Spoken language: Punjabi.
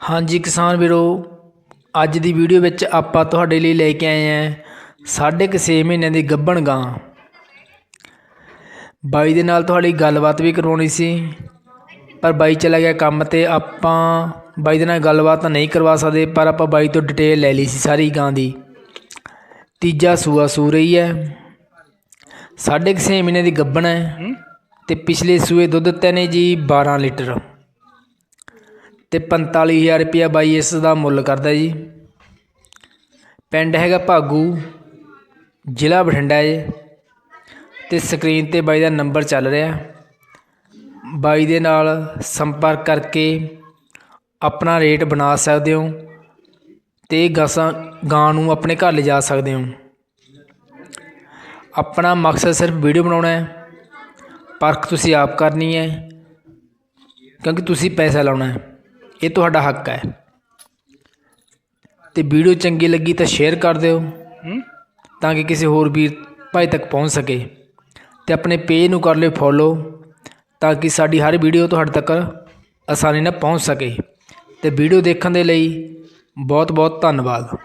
ਹਾਂਜੀ ਕਿਸਾਨ ਵੀਰੋ ਅੱਜ ਦੀ ਵੀਡੀਓ ਵਿੱਚ ਆਪਾਂ ਤੁਹਾਡੇ ਲਈ ਲੈ ਕੇ ਆਏ ਹਾਂ ਸਾਢੇ ਕੁ ਛੇ ਮਹੀਨਿਆਂ ਦੀ ਗੱਭਣ ਗਾਂ। ਬਾਈ ਦੇ ਨਾਲ ਤੁਹਾਡੀ ਗੱਲਬਾਤ ਵੀ ਕਰਵਾਉਣੀ ਸੀ ਪਰ ਬਾਈ ਚਲਾ ਗਿਆ ਕੰਮ ਤੇ ਆਪਾਂ ਬਾਈ ਦੇ ਨਾਲ ਗੱਲਬਾਤ ਨਹੀਂ ਕਰਵਾ ਸਕਦੇ ਪਰ ਆਪਾਂ ਬਾਈ ਤੋਂ ਡਿਟੇਲ ਲੈ ਲਈ ਸੀ ਸਾਰੀ ਗਾਂ ਦੀ। ਤੀਜਾ ਸੂਆ ਸੂ ਰਹੀ ਹੈ। ਸਾਢੇ ਕੁ ਛੇ ਮਹੀਨੇ ਦੀ ਗੱਭਣ ਹੈ ਤੇ ਪਿਛਲੇ ਸੂਏ ਦੁੱਧ ਦਿੱਤੇ ਨੇ ਜੀ 12 ਲੀਟਰ। ਤੇ 45000 ਰੁਪਇਆ ਬਾਈ ਇਸ ਦਾ ਮੁੱਲ ਕਰਦਾ ਜੀ। ਪਿੰਡ ਹੈਗਾ ਭਾਗੂ, ਜ਼ਿਲ੍ਹਾ ਬਠਿੰਡਾ ਹੈ ਤੇ ਸਕਰੀਨ ਤੇ ਬਾਈ ਦਾ ਨੰਬਰ ਚੱਲ ਰਿਹਾ। ਬਾਈ ਦੇ ਨਾਲ ਸੰਪਰਕ ਕਰਕੇ ਆਪਣਾ ਰੇਟ ਬਣਾ ਸਕਦੇ ਹੋ ਤੇ ਇਹ ਗਾਸਾਂ, ਗਾਂ ਨੂੰ ਆਪਣੇ ਘਰ ਲਿਜਾ ਸਕਦੇ ਹੋ। ਆਪਣਾ ਮਕਸਦ ਸਿਰਫ ਵੀਡੀਓ ਬਣਾਉਣਾ ਹੈ, ਪਰਖ ਤੁਸੀਂ ਆਪ ਕਰਨੀ ਹੈ, ਕਿਉਂਕਿ ਤੁਸੀਂ ਪੈਸਾ ਲਾਉਣਾ ਹੈ। ਇਹ ਤੁਹਾਡਾ ਹੱਕ ਹੈ। ਤੇ ਵੀਡੀਓ ਚੰਗੀ ਲੱਗੀ ਤਾਂ ਸ਼ੇਅਰ ਕਰ ਦਿਓ। ਤਾਂ ਕਿ ਕਿਸੇ ਹੋਰ ਵੀਰ ਭਾਈ ਤੱਕ ਪਹੁੰਚ ਸਕੇ। ਤੇ ਆਪਣੇ ਪੇਜ ਨੂੰ ਕਰ ਲਿਓ ਫੋਲੋ ਤਾਂ ਕਿ ਸਾਡੀ ਹਰ ਵੀਡੀਓ ਤੁਹਾਡੇ ਤੱਕ ਆਸਾਨੀ ਨਾਲ ਪਹੁੰਚ ਸਕੇ। ਤੇ ਵੀਡੀਓ ਦੇਖਣ ਦੇ ਲਈ ਬਹੁਤ ਬਹੁਤ ਧੰਨਵਾਦ।